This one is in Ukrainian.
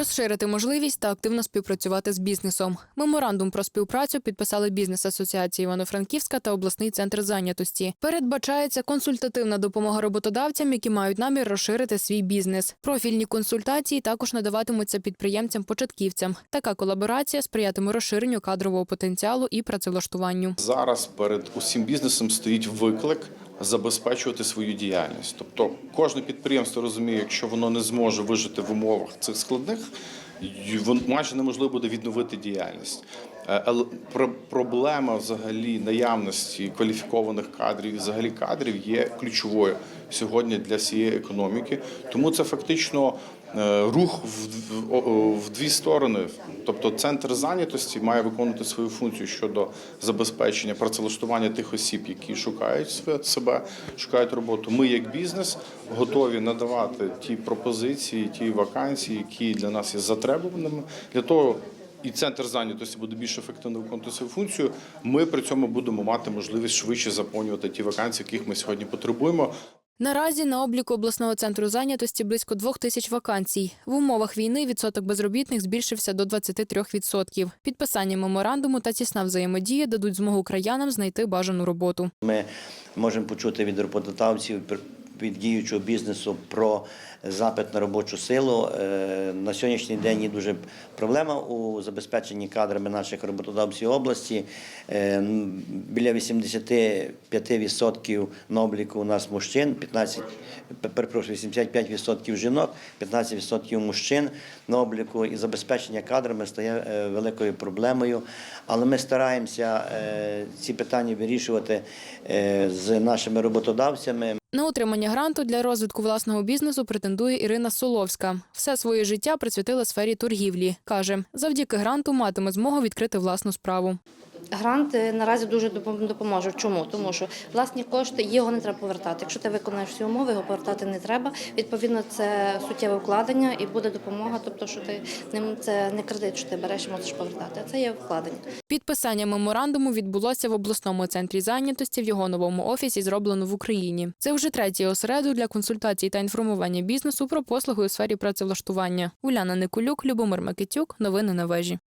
розширити можливість та активно співпрацювати з бізнесом. Меморандум про співпрацю підписали бізнес асоціації Івано-Франківська та обласний центр зайнятості. Передбачається консультативна допомога роботодавцям, які мають намір розширити свій бізнес. Профільні консультації також надаватимуться підприємцям-початківцям. Така колаборація сприятиме розширенню кадрового потенціалу і працевлаштуванню. Зараз перед усім бізнесом стоїть виклик забезпечувати свою діяльність. Тобто кожне підприємство розуміє, якщо воно не зможе вижити в умовах цих складних, майже неможливо буде відновити діяльність. Е, Проблема взагалі наявності кваліфікованих кадрів, і взагалі кадрів є ключовою сьогодні для всієї економіки. Тому це фактично рух в, в- дві сторони. Тобто центр зайнятості має виконувати свою функцію щодо забезпечення працевлаштування тих осіб, які шукають себе, шукають роботу. Ми, як бізнес, готові надавати ті пропозиції, ті вакансії, які для нас є затребуваними для того. І центр зайнятості буде більш ефективно виконувати свою функцію. Ми при цьому будемо мати можливість швидше заповнювати ті вакансії, яких ми сьогодні потребуємо. Наразі на обліку обласного центру зайнятості близько двох тисяч вакансій. В умовах війни відсоток безробітних збільшився до 23%. Підписання меморандуму та тісна взаємодія дадуть змогу краянам знайти бажану роботу. Ми можемо почути від роботодавців від діючого бізнесу про запит на робочу силу. Е, На сьогоднішній день є дуже проблема у забезпеченні кадрами наших роботодавців області. Е, Біля 85% на обліку у нас мужчин, 15, перепрошую, 85% жінок, 15% мужчин на обліку. І забезпечення кадрами стає е, великою проблемою. Але ми стараємося ці питання вирішувати з нашими роботодавцями. На отримання гранту для розвитку власного бізнесу претендує Ірина Соловська. Все своє життя присвятила сфері торгівлі. Каже, завдяки гранту матиме змогу відкрити власну справу. Грант наразі дуже допом- допоможе. Чому? Тому що власні кошти його не треба повертати. Якщо ти виконаєш всі умови, його повертати не треба. Відповідно, це суттєве вкладення і буде допомога. Тобто, що ти ним це не кредит, що ти береш і можеш повертати. Це є вкладення. Підписання меморандуму відбулося в обласному центрі зайнятості в його новому офісі, зроблено в Україні. Це вже третій осередок для консультацій та інформування бізнесу про послуги у сфері працевлаштування. Уляна Никулюк, Любомир Микитюк. Новини на вежі.